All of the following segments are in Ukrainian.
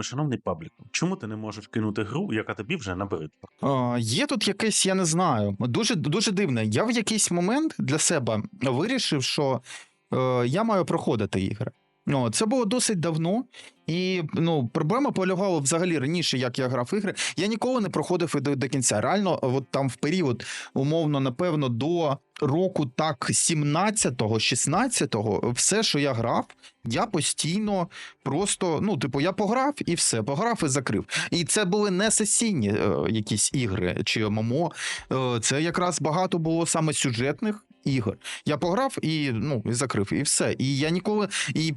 Шановний пабліку, чому ти не можеш кинути гру, яка тобі вже набридла? О, Є тут якесь, я не знаю. Дуже дуже дивне. Я в якийсь момент для себе вирішив, що е, я маю проходити ігри. Ну, це було досить давно, і ну, проблема полягала взагалі раніше, як я грав ігри. Я ніколи не проходив до, до кінця. Реально, от там в період, умовно, напевно, до року так 17-го, 16-го, все, що я грав, я постійно просто, ну, типу, я пограв і все, пограв і закрив. І це були не сесійні е, якісь ігри чи ММО. Е, це якраз багато було саме сюжетних ігор. Я пограв і ну, і закрив, і все. І я ніколи. І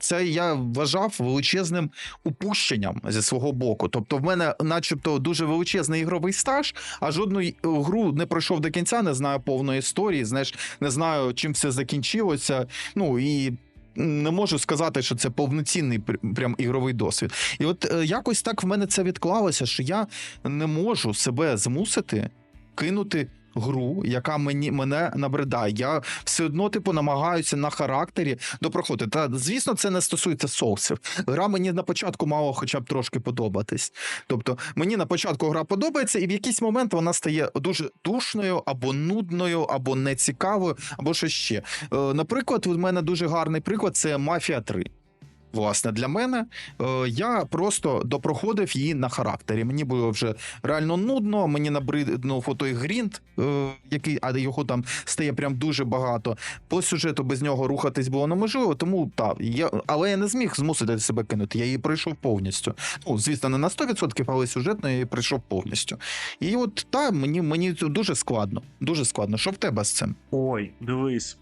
це я вважав величезним упущенням зі свого боку. Тобто, в мене, начебто, дуже величезний ігровий стаж, а жодну гру не пройшов до кінця, не знаю повної історії, знаєш, не знаю, чим все закінчилося. Ну і. Не можу сказати, що це повноцінний пр- прям ігровий досвід. І от е, якось так в мене це відклалося, що я не можу себе змусити кинути гру, яка мені мене набридає. Я все одно, типу, намагаюся на характері допроходити. Та звісно, це не стосується соусів. Гра мені на початку мало хоча б трошки подобатись. Тобто, мені на початку гра подобається, і в якийсь момент вона стає дуже душною або нудною, або нецікавою, або що ще. Е, наприклад, у мене дуже гарний приклад це Мафія 3. Власне, для мене е, я просто допроходив її на характері. Мені було вже реально нудно. Мені набриднув той грінт, е, який, а його там стає прям дуже багато. По сюжету без нього рухатись було неможливо, тому так, я, але я не зміг змусити себе кинути. Я її пройшов повністю. Ну, звісно, не на 100%, але сюжетно я її пройшов повністю. І от та мені, мені дуже складно. Дуже складно. Що в тебе з цим? Ой, дивись,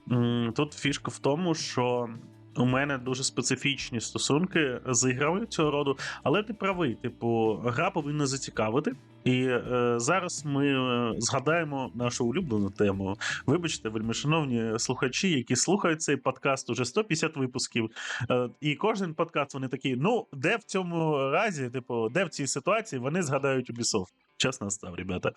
тут фішка в тому, що у мене дуже специфічні стосунки з іграми цього роду, але ти правий, типу, гра повинна зацікавити. І е, зараз ми е, згадаємо нашу улюблену тему. Вибачте, вельми шановні слухачі, які слухають цей подкаст уже 150 випусків. Е, і кожен подкаст вони такі: ну, де в цьому разі, типу, де в цій ситуації вони згадають Ubisoft. Час настав, ребята.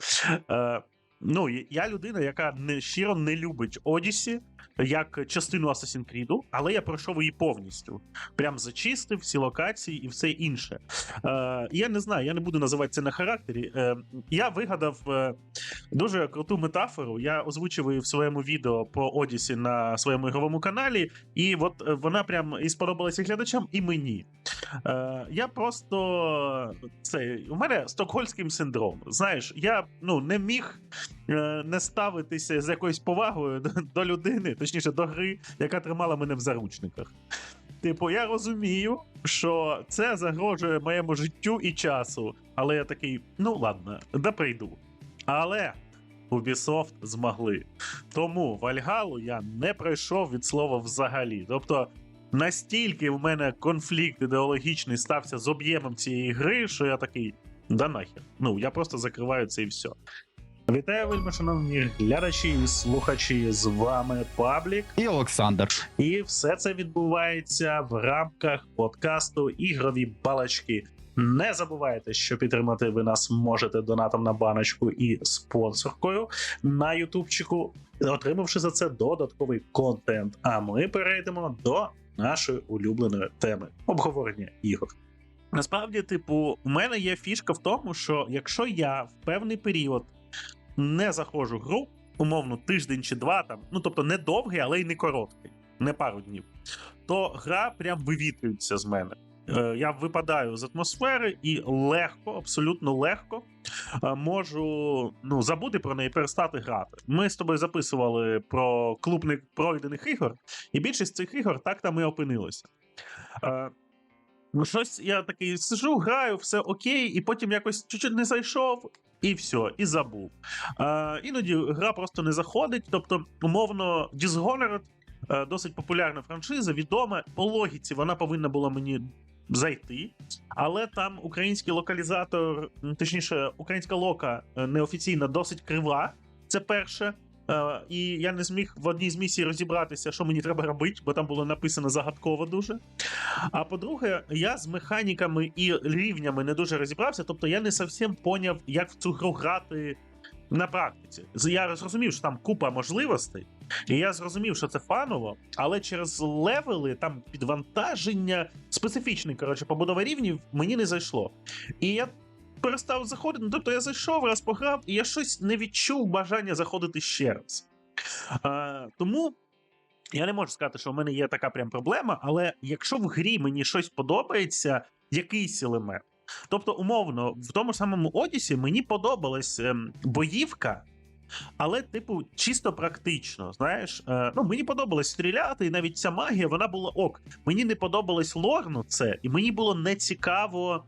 Е, Ну, я- людина, яка не щиро не любить Одіссі як частину Assassin's Creed, але я пройшов її повністю. Прям зачистив всі локації і все інше. Е, я не знаю, я не буду називати це на характері. Е, я вигадав е, дуже круту метафору. Я озвучив її в своєму відео про Одіссі на своєму ігровому каналі, і от е, вона прям і сподобалася глядачам, і мені. Е, я просто це у мене стокгольмський синдром. Знаєш, я ну не міг не ставитися з якоюсь повагою до, до людини, точніше до гри, яка тримала мене в заручниках. Типу, я розумію, що це загрожує моєму життю і часу, але я такий, ну ладно, да прийду. Але Ubisoft змогли. Тому Вальгалу я не пройшов від слова взагалі. Тобто, настільки в мене конфлікт ідеологічний стався з об'ємом цієї гри, що я такий, да нахер. Ну, я просто закриваю це і все. Вітаю, вельми шановні глядачі і слухачі. З вами Паблік. І Олександр. І все це відбувається в рамках подкасту Ігрові балачки. Не забувайте, що підтримати ви нас можете донатом на баночку і спонсоркою на Ютубчику, отримавши за це додатковий контент. А ми перейдемо до нашої улюбленої теми обговорення ігор. Насправді, типу, у мене є фішка в тому, що якщо я в певний період не заходжу в гру, умовно тиждень чи два там, ну тобто не довгий, але й не короткий, не пару днів, то гра прям вивітрюється з мене. Е, Я випадаю з атмосфери і легко, абсолютно легко е, можу ну, забути про неї, перестати грати. Ми з тобою записували про клуб непройдених ігор, і більшість цих ігор так там і опинилися. Ну, щось я такий сижу, граю, все окей, і потім якось чуть-чуть не зайшов, і все, і забув. Е, іноді гра просто не заходить. Тобто, умовно, Dishonored е, досить популярна франшиза, відома. По логіці вона повинна була мені зайти, але там український локалізатор, точніше, українська лока е, неофіційна, досить крива. Це перше. Е, і я не зміг в одній з місій розібратися, що мені треба робити, бо там було написано загадково дуже. А по-друге, я з механіками і рівнями не дуже розібрався, тобто я не зовсім поняв, як в цю гру грати на практиці. Я зрозумів, що там купа можливостей, і я зрозумів, що це фаново, але через левели, там підвантаження, специфічний, коротше, побудова рівнів мені не зайшло. І я перестав заходити. Ну, тобто я зайшов, раз пограв, і я щось не відчув бажання заходити ще раз. А, тому я не можу сказати, що в мене є така прям проблема, але якщо в грі мені щось подобається, якийсь елемент. Тобто, умовно, в тому самому Одісі мені подобалась ем, боївка, але, типу, чисто практично. Знаєш, е, ну мені подобалось стріляти, і навіть ця магія вона була ок. Мені не подобалось лорну це, і мені було нецікаво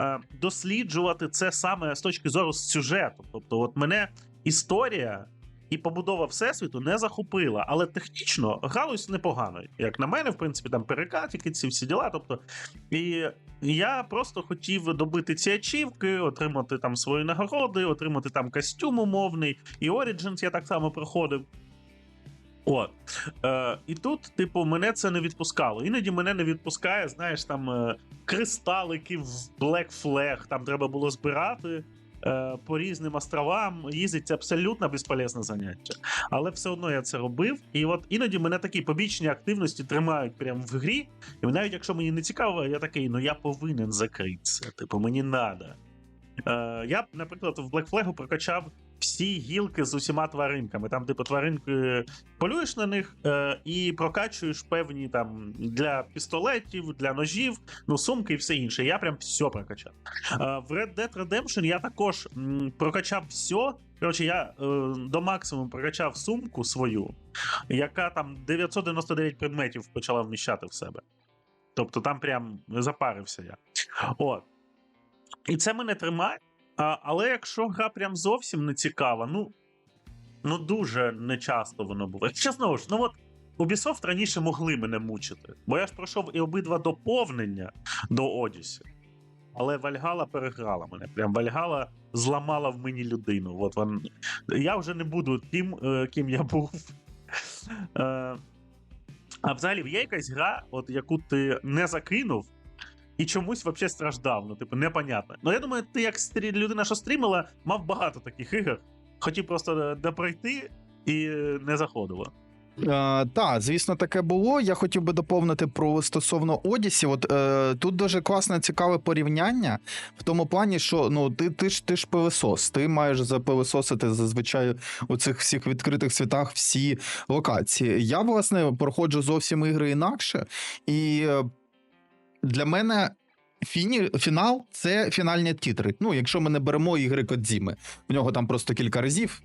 е, досліджувати це саме з точки зору сюжету. Тобто, от мене історія і побудова всесвіту не захопила, але технічно гралось непогано. Як на мене, в принципі, там перекатики, ці всі діла. Тобто, і я просто хотів добити ці ачівки, отримати там свої нагороди, отримати там костюм умовний, і Origins я так само проходив. От. Е, і тут, типу, мене це не відпускало. Іноді мене не відпускає, знаєш, там е, кристалики в Black Flag, там треба було збирати по різним островам. Їздить це абсолютно безполезне заняття. Але все одно я це робив. І от іноді мене такі побічні активності тримають прямо в грі. І навіть якщо мені не цікаво, я такий, ну я повинен закритися. Типу, мені надо. Е, я, наприклад, в Black Flag прокачав всі гілки з усіма тваринками. Там, типу, тваринки полюєш на них е, і прокачуєш певні там для пістолетів, для ножів, ну, сумки і все інше. Я прям все прокачав. Е, в Red Dead Redemption я також м, прокачав все. Коротше, я е, до максимуму прокачав сумку свою, яка там 999 предметів почала вміщати в себе. Тобто там прям запарився я. От. І це мене тримає. А, але якщо гра прям зовсім не цікава, ну, ну дуже нечасто воно буває. Ще знову ж, ну от Ubisoft раніше могли мене мучити, бо я ж пройшов і обидва доповнення до Одісі. Але Вальгала переграла мене. Прям Вальгала зламала в мені людину. От вон... Я вже не буду тим, е, ким я був. Е, а взагалі є якась гра, от яку ти не закинув, і чомусь взагалі страждав. Ну, типу, непонятно. Ну, я думаю, ти як стрі... людина, що стрімила, мав багато таких ігор. Хотів просто допройти і не заходило. Е, так, звісно, таке було. Я хотів би доповнити про стосовно Одісі. От е, тут дуже класне, цікаве порівняння в тому плані, що ну ти, ти ж ти ж пилосос, ти маєш запилососити зазвичай у цих всіх відкритих світах всі локації. Я, власне, проходжу зовсім ігри інакше, і е, для мене. Фіні, фінал це фінальні тітри. Ну, якщо ми не беремо ігри Кодзіми, в нього там просто кілька разів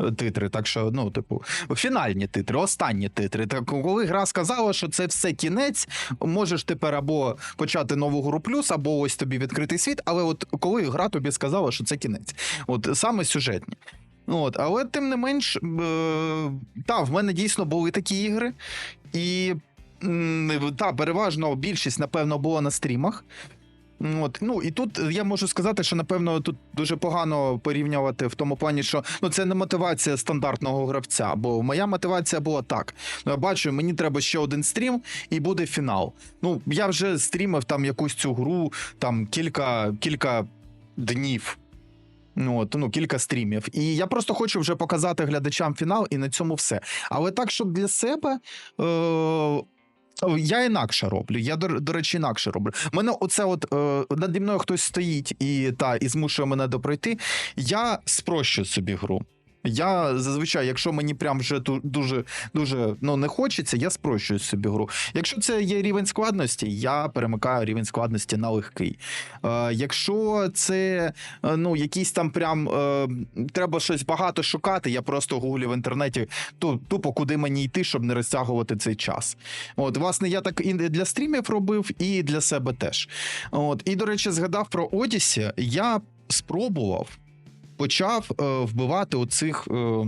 е, титри. Так що, ну, типу, фінальні титри, останні титри. Так коли гра сказала, що це все кінець, можеш тепер або почати нову гру плюс, або ось тобі відкритий світ. Але от коли гра тобі сказала, що це кінець, от саме сюжетні. От, але тим не менш, е, та, в мене дійсно були такі ігри, і та, переважно більшість, напевно, було на стрімах. От, ну і тут я можу сказати, що напевно тут дуже погано порівнювати в тому плані, що ну це не мотивація стандартного гравця. Бо моя мотивація була так: ну, я бачу, мені треба ще один стрім, і буде фінал. Ну я вже стрімив там якусь цю гру, там кілька, кілька днів. Ну, от, ну, кілька стрімів. І я просто хочу вже показати глядачам фінал, і на цьому все. Але так, щоб для себе. Е- я інакше роблю. Я, до, до речі, інакше роблю. Мене оце от е, наді мною хтось стоїть і та і змушує мене допройти. Я спрощу собі гру. Я зазвичай, якщо мені прям вже дуже дуже ну не хочеться, я спрощую собі гру. Якщо це є рівень складності, я перемикаю рівень складності на легкий. Е, якщо це е, ну якісь там прям е, треба щось багато шукати, я просто гуглю в інтернеті ту, тупо куди мені йти, щоб не розтягувати цей час. От, власне, я так і для стрімів робив, і для себе теж. От, і до речі, згадав про Одісі. Я спробував, почав е, вбивати оцих. Е,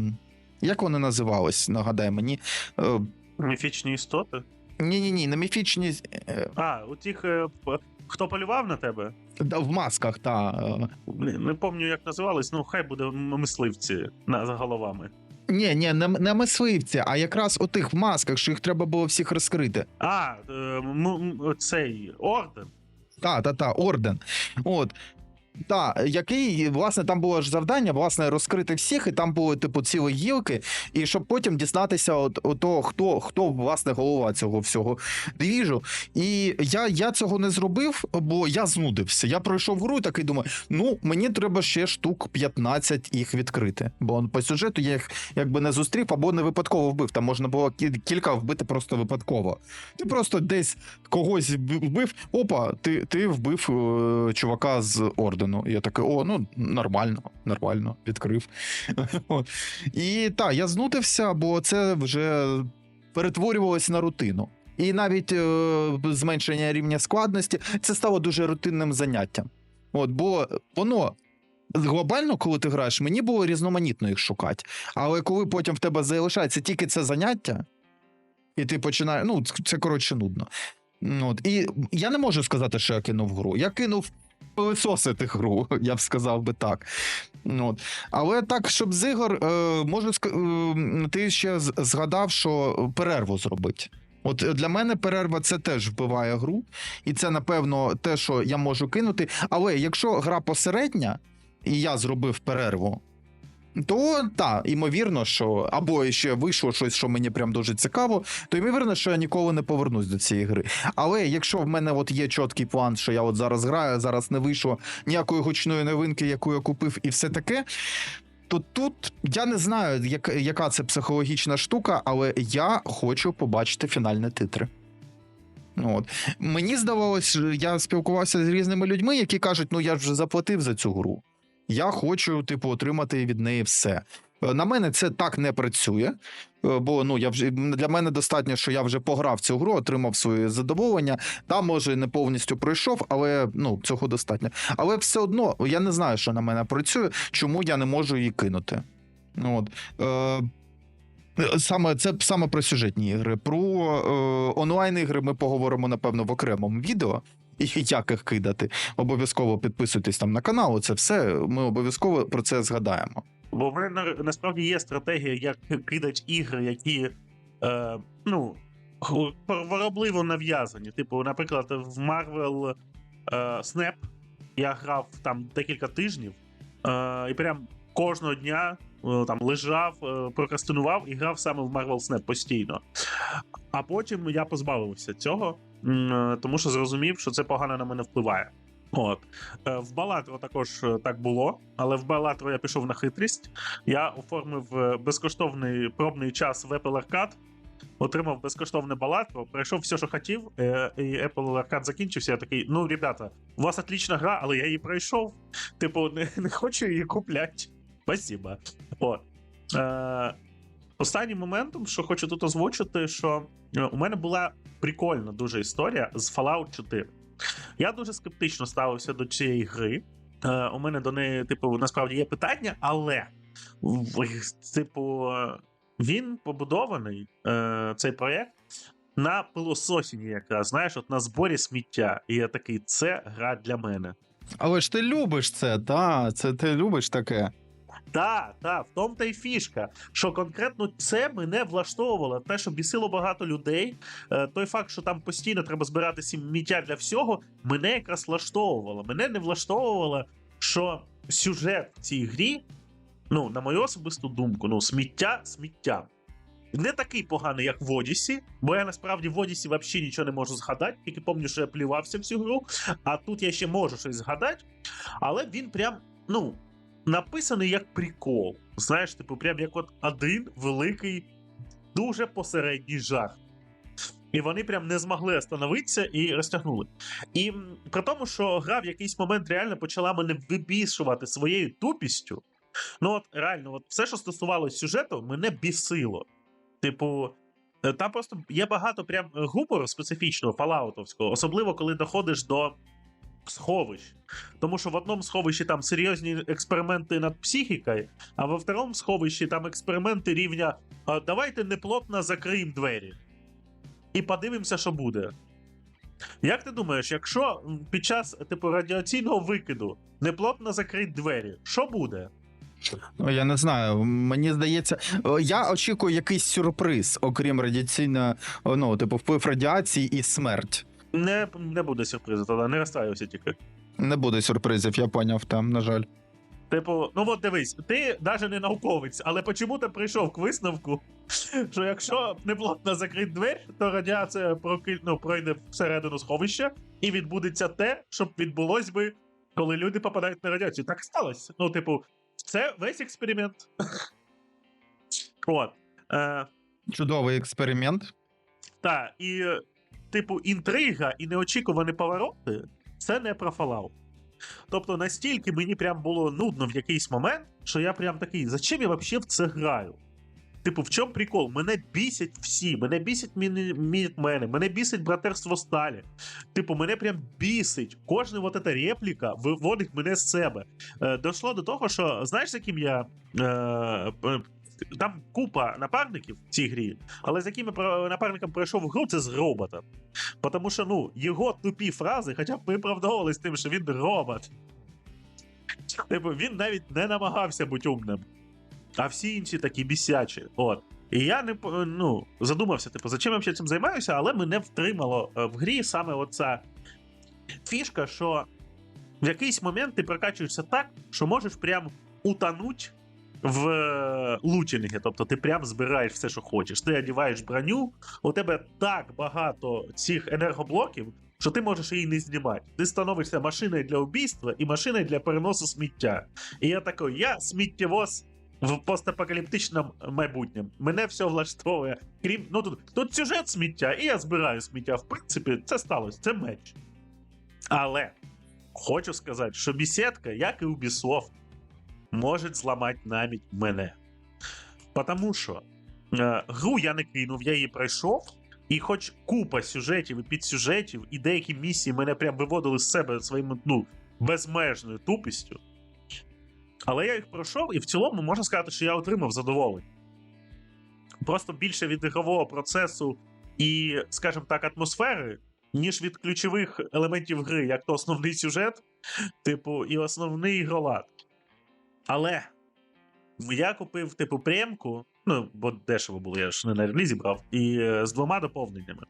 як вони називались? Нагадай мені. Е, Міфічні істоти. ні, ні, ні, не міфічні е, А, у тих, е, хто полював на тебе? да, в масках, та. Не, не пам'ятаю, як називались, ну хай буде мисливці за головами. ні, ні, не, не мисливці, а якраз отих в масках, що їх треба було всіх розкрити. А, цей орден. Та, та, та, орден. От. Так, який, власне, там було ж завдання, власне, розкрити всіх, і там були, типу, цілі гілки, і щоб потім дізнатися, от, от того, хто, хто, власне, голова цього всього двіжу. І я, я цього не зробив, бо я знудився. Я пройшов гру і такий думаю, ну, мені треба ще штук 15 їх відкрити. Бо по сюжету я їх якби не зустрів або не випадково вбив. Там можна було кілька вбити просто випадково. Ти просто десь когось вбив. Опа, ти, ти вбив е, чувака з ордену. І я такий, о, ну нормально, нормально, відкрив. І так, я знудився, бо це вже перетворювалося на рутину. І навіть е, зменшення рівня складності це стало дуже рутинним заняттям. От, бо воно. Глобально, коли ти граєш, мені було різноманітно їх шукати. Але коли потім в тебе залишається тільки це заняття, і ти починаєш. Ну, це коротше нудно. Ну, От. І я не можу сказати, що я кинув гру. Я кинув пилисосити гру, я б сказав би так. От. Але так, щоб з ігор, е, можу е, ти ще згадав, що перерву зробить. От для мене перерва це теж вбиває гру, і це, напевно, те, що я можу кинути. Але якщо гра посередня, і я зробив перерву, то так, імовірно, що або ще вийшло щось, що мені прям дуже цікаво, то ймовірно, що я ніколи не повернусь до цієї гри. Але якщо в мене от є чіткий план, що я от зараз граю, зараз не вийшло ніякої гучної новинки, яку я купив, і все таке. То тут я не знаю, як, яка це психологічна штука, але я хочу побачити фінальні титри. Ну, От. Мені здавалось, я спілкувався з різними людьми, які кажуть: ну я ж вже заплатив за цю гру. Я хочу, типу, отримати від неї все. Е, На мене це так не працює, е, бо ну я вже для мене достатньо, що я вже пограв цю гру, отримав своє задоволення. Там, може, не повністю пройшов, але ну цього достатньо. Але все одно я не знаю, що на мене працює, чому я не можу її кинути. Ну, От. Е, Саме це саме про сюжетні ігри. Про е, онлайн ігри ми поговоримо напевно в окремому відео. І як їх кидати. Обов'язково підписуйтесь там на канал. Це все. Ми обов'язково про це згадаємо. Бо в мене насправді є стратегія, як кидати ігри, які е, ну, хворобливо нав'язані. Типу, наприклад, в Marvel е, Snap я грав там декілька тижнів, е, і прям кожного дня е, там лежав, е, прокрастинував і грав саме в Marvel Snap постійно. А потім я позбавився цього, тому що зрозумів, що це погано на мене впливає. От. Е, В Балатро також е, так було, але в Балатро я пішов на хитрість. Я оформив е, безкоштовний пробний час в Apple Arcade, отримав безкоштовне Балатро, пройшов все, що хотів, е, і Apple Arcade закінчився. Я такий: ну, ребята, у вас отлічна гра, але я її пройшов. Типу, не, не хочу її купляти. Спасибо. От. Е, Останнім моментом, що хочу тут озвучити, що е, у мене була прикольна дуже історія з Fallout 4. Я дуже скептично ставився до цієї гри. Е, у мене до неї, типу, насправді є питання, але типу, він побудований, е, цей проєкт, на пилососінні, якраз, знаєш, от на зборі сміття. І я такий, це гра для мене. Але ж ти любиш це, та, це ти любиш таке. Так, так, в тому та й фішка, що конкретно це мене влаштовувало. Те, що бісило багато людей, е, той факт, що там постійно треба збирати сміття для всього, мене якраз влаштовувало. Мене не влаштовувало, що сюжет в цій грі, ну, на мою особисту думку, ну, сміття сміття. Не такий поганий, як в Одісі, бо я насправді в Одісі взагалі нічого не можу згадати, тільки пам'ятаю, що я плювався в цю гру, а тут я ще можу щось згадати. Але він прям, ну, написаний як прикол. Знаєш, типу, прям як от один великий, дуже посередній жарт. І вони прям не змогли остановитися і розтягнули. І при тому, що гра в якийсь момент реально почала мене вибішувати своєю тупістю. Ну, от реально, от все, що стосувалося сюжету, мене бісило. Типу, е, там просто є багато прям гумору специфічного, фалаутовського, особливо коли доходиш до сховищ. Тому що в одному сховищі там серйозні експерименти над психікою, а во второму сховищі там експерименти рівня давайте неплотно закриємо двері. І подивимося, що буде. Як ти думаєш, якщо під час типу радіаційного викиду неплотно закрити двері, що буде? Ну, я не знаю. Мені здається, я очікую якийсь сюрприз, окрім радіаційного, ну, типу, вплив радіації і смерть. Не, не буде сюрпризу, тоді не розстраювався тільки. Не буде сюрпризів, я поняв там, на жаль. Типу, ну от дивись, ти навіть не науковець, але почому ти прийшов к висновку, що якщо неплотно закрити двері, то радіація проки... ну, пройде всередину сховища, і відбудеться те, щоб відбулось би, коли люди попадають на радіацію. Так і сталося. Ну, типу, це весь експеримент. От. Е, Чудовий експеримент. та, і, типу, інтрига і неочікувані повороти це не про Fallout. Тобто настільки мені прям було нудно в якийсь момент, що я прям такий, зачем я взагалі в це граю? Типу, в чому прикол? Мене бісять всі, мене бісять міні- мінітмени, мене бісить братерство Сталі. Типу, мене прям бісить. Кожна от ця репліка виводить мене з себе. Е, дошло до того, що знаєш, з яким я. Е, там купа напарників в цій грі, але з яким я про- напарником пройшов гру, це з робота. Тому що, ну, його тупі фрази, хоча б виправдовувались тим, що він робот. Типу, він навіть не намагався бути умним. А всі інші такі бісячі. От. І я не ну, задумався, типу, за чим я взагалі цим займаюся, але мене втримало е, в грі саме оця фішка, що в якийсь момент ти прокачуєшся так, що можеш прям утонуть в е, лутінгі. Тобто ти прям збираєш все, що хочеш. Ти одіваєш броню, у тебе так багато цих енергоблоків, що ти можеш її не знімати. Ти становишся машиною для вбійства і машиною для переносу сміття. І я такий, я сміттєвоз в постапокаліптичному майбутньому. Мене все влаштовує. Крім ну тут, тут сюжет сміття, і я збираю сміття. В принципі, це сталося, це меч. Але хочу сказати, що бесідка, як і Ubisoft, може зламати навіть мене. Потому що е, гру я не кинув, я її пройшов. І хоч купа сюжетів і підсюжетів, і деякі місії мене прям виводили з себе своїм ну, безмежною тупістю. Але я їх пройшов, і в цілому можна сказати, що я отримав задоволення. Просто більше від ігрового процесу і, скажімо так, атмосфери, ніж від ключових елементів гри, як то основний сюжет, типу, і основний ігролад. Але я купив, типу, премку, ну, бо дешево було, я ж не на релізі брав, і е, з двома доповненнями.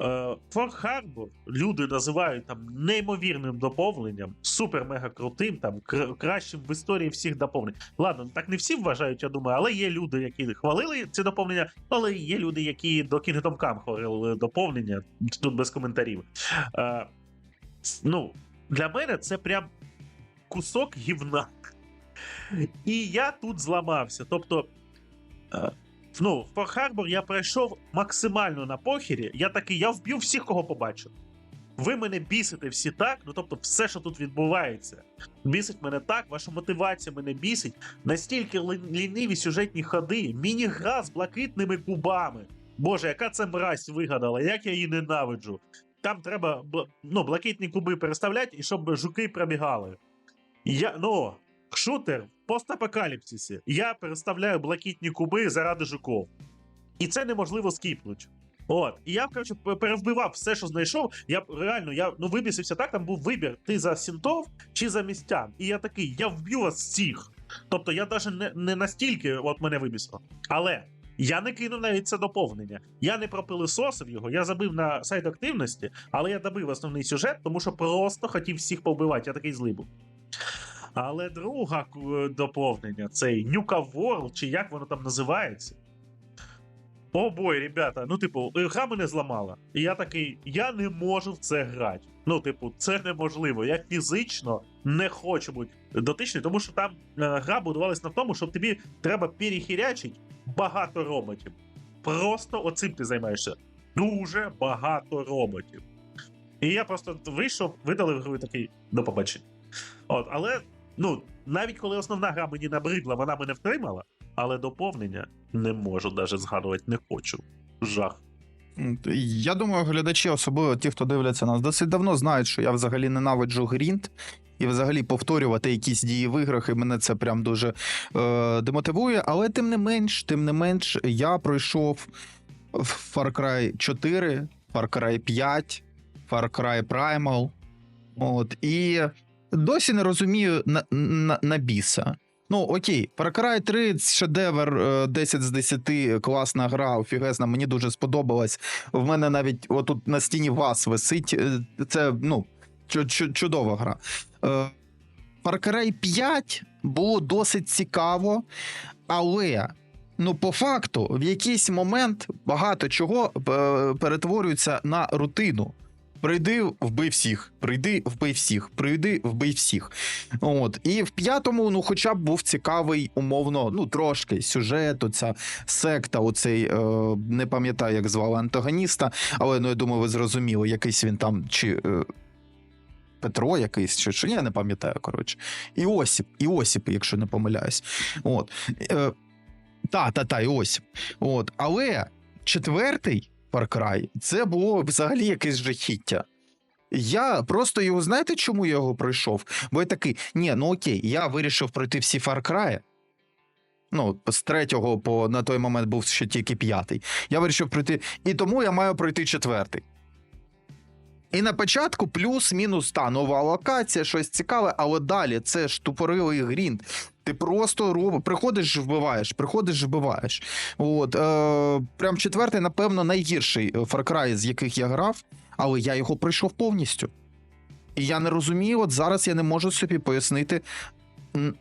Е, Форт Харбор люди називають там неймовірним доповненням, супер-мега крутим, там кращим в історії всіх доповнень. Ладно, так не всі вважають, я думаю, але є люди, які хвалили ці доповнення, але є люди, які до Kingdom Come хвалили доповнення. Тут без коментарів. Е, ну, для мене це прям кусок гівна. І я тут зламався. Тобто, е, ну, в Фор-Харбор я пройшов максимально на похері. Я такий, я вб'ю всіх, кого побачив. Ви мене бісите всі так, ну тобто, все, що тут відбувається, бісить мене так, ваша мотивація мене бісить. Настільки ліниві сюжетні ходи, міні-гра з блакитними кубами. Боже, яка це мразь вигадала, як я її ненавиджу. Там треба ну, блакитні куби переставляти, і щоб жуки пробігали. Я, ну, шутер в постапокаліпсисі. Я переставляю блакитні куби заради жуков. І це неможливо скіпнути. От, і я, коротше, перевбивав все, що знайшов. Я реально я ну вибісився так. Там був вибір: ти за сінтов чи за містян. І я такий, я вб'ю вас всіх. Тобто я навіть не, не настільки от мене вибісило. Але я не кинув навіть це доповнення. Я не пропилисосив його, я забив на сайт активності, але я добив основний сюжет, тому що просто хотів всіх повбивати. Я такий злий був. Але друга доповнення, цей Nuka World, чи як воно там називається. О бой, ребята, ну, типу, гра мене зламала. І я такий, я не можу в це грати. Ну, типу, це неможливо. Я фізично не хочу бути дотичний, тому що там е, гра будувалась на тому, що тобі треба перехірячити багато роботів. Просто оцим ти займаєшся. Дуже багато роботів. І я просто вийшов, видалив гру і такий до побачення. От, але ну, навіть коли основна гра мені набридла, вона мене втримала, але доповнення не можу навіть згадувати, не хочу. Жах. Я думаю, глядачі, особливо ті, хто дивляться нас, досить давно знають, що я взагалі ненавиджу грінт. І взагалі повторювати якісь дії в іграх, і мене це прям дуже е, демотивує. Але тим не менш, тим не менш, я пройшов Far Cry 4, Far Cry 5, Far Cry Primal. От, і досі не розумію на, на, на біса. Ну, окей, Far Cry 3 шедевр е, 10 з 10, класна гра, офігезна, мені дуже сподобалась. В мене навіть отут на стіні вас висить. е, Це, ну, чу- чу- чудова гра. Е, Far Cry 5 було досить цікаво, але. Ну, по факту, в якийсь момент багато чого е, перетворюється на рутину. Прийди, вбий всіх, прийди, вбий всіх, прийди, вбий всіх. От. І в п'ятому, ну, хоча б був цікавий, умовно, ну, трошки сюжет, оця секта, оцей, е, не пам'ятаю, як звали антагоніста, але ну, я думаю, ви зрозуміли, якийсь він там, чи е, Петро якийсь, чи, чи я не пам'ятаю, коротше. Іосіп, Іосіп, якщо не помиляюсь. От. Е, та, та, та, Іосіп. От. Але четвертий Far Cry це було взагалі якесь жахіття. Я просто його, знаєте, чому я його пройшов? Бо я такий, ні, ну окей, я вирішив пройти всі Far Cry. Ну, з третього по на той момент був ще тільки п'ятий. Я вирішив пройти. І тому я маю пройти четвертий. І на початку плюс-мінус та нова локація, щось цікаве, але далі це ж тупорилий грінд. Ти просто роб... приходиш, вбиваєш, приходиш, вбиваєш. От, е, прям четвертий, напевно, найгірший Far Cry, з яких я грав, але я його пройшов повністю. І я не розумію, от зараз я не можу собі пояснити,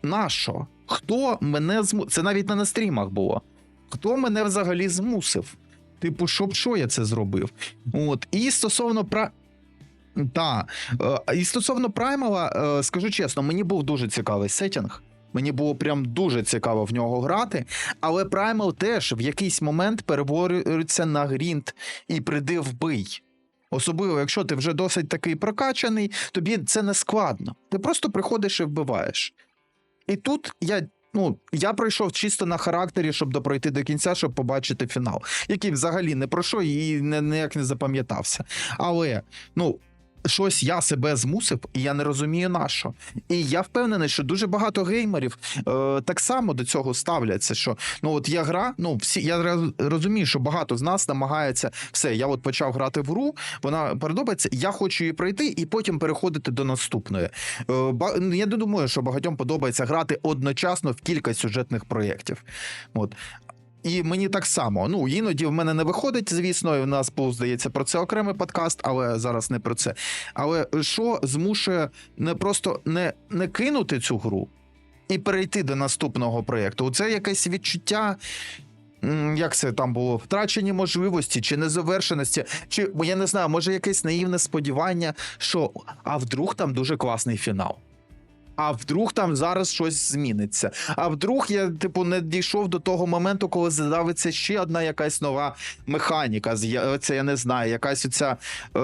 на що? Хто мене змусив? Це навіть не на стрімах було. Хто мене взагалі змусив? Типу, щоб що я це зробив? От, і стосовно пра. Так. Е, І стосовно Праймала, е, скажу чесно, мені був дуже цікавий сетінг. Мені було прям дуже цікаво в нього грати. Але Primal теж в якийсь момент перетворюється на грінт і приди вбий. Особливо, якщо ти вже досить такий прокачаний, тобі це не складно. Ти просто приходиш і вбиваєш. І тут я. Ну, я пройшов чисто на характері, щоб допройти до кінця, щоб побачити фінал, який взагалі не пройшов і ніяк не запам'ятався. Але ну, щось я себе змусив, і я не розумію на що. І я впевнений, що дуже багато геймерів е, так само до цього ставляться. Що ну от є гра, ну всі я розумію, що багато з нас намагається все. Я от почав грати в гру, вона подобається. Я хочу її пройти і потім переходити до наступної. Е, ба- ну, я не думаю, що багатьом подобається грати одночасно в кілька сюжетних проєктів. От. І мені так само. Ну, іноді в мене не виходить, звісно, і в нас був, здається, про це окремий подкаст, але зараз не про це. Але що змушує не просто не, не кинути цю гру і перейти до наступного проєкту? Це якесь відчуття. Як це там було? Втрачені можливості чи незавершеності, чи я не знаю, може якесь наївне сподівання, що а вдруг там дуже класний фінал. А вдруг там зараз щось зміниться. А вдруг я, типу, не дійшов до того моменту, коли з'явиться ще одна якась нова механіка. Це я не знаю, якась оця, е,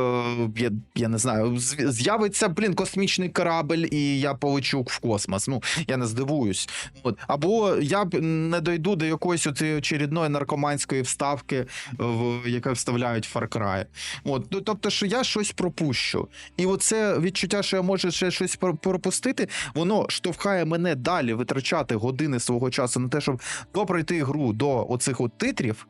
я, я не знаю, з'явиться, блін, космічний корабль, і я полечу в космос. Ну, я не здивуюсь. От. Або я б не дойду до якоїсь оцієї очередної наркоманської вставки, в, яке вставляють Far Cry. От, ну, тобто, що я щось пропущу. І оце відчуття, що я можу ще щось про- пропустити, воно штовхає мене далі витрачати години свого часу на те, щоб допройти гру до оцих от титрів.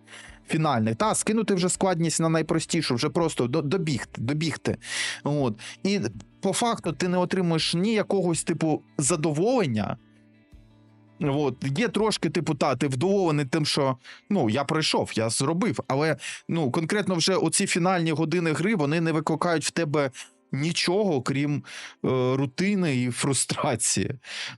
Фінальних, та скинути вже складність на найпростішу, вже просто добігти, добігти. От. І по факту ти не отримуєш ні якогось типу задоволення. От. Є трошки, типу, та, ти вдоволений тим, що ну, я пройшов, я зробив, але ну, конкретно вже оці фінальні години гри вони не викликають в тебе нічого, крім е, рутини і фрустрації.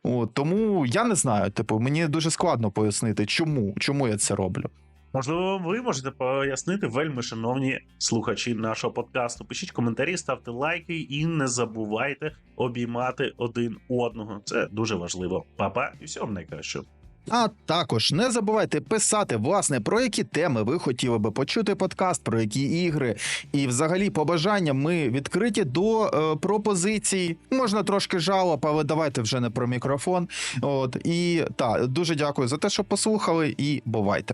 От, тому я не знаю, типу, мені дуже складно пояснити, чому, чому я це роблю. Можливо, ви можете пояснити, вельми шановні слухачі нашого подкасту. Пишіть коментарі, ставте лайки і не забувайте обіймати один одного. Це дуже важливо. Па-па і всього найкращого. А також не забувайте писати, власне, про які теми ви хотіли би почути подкаст, про які ігри. І взагалі, побажання ми відкриті до е, пропозицій. Можна трошки жалоб, але давайте вже не про мікрофон. От і так, дуже дякую за те, що послухали, і бувайте.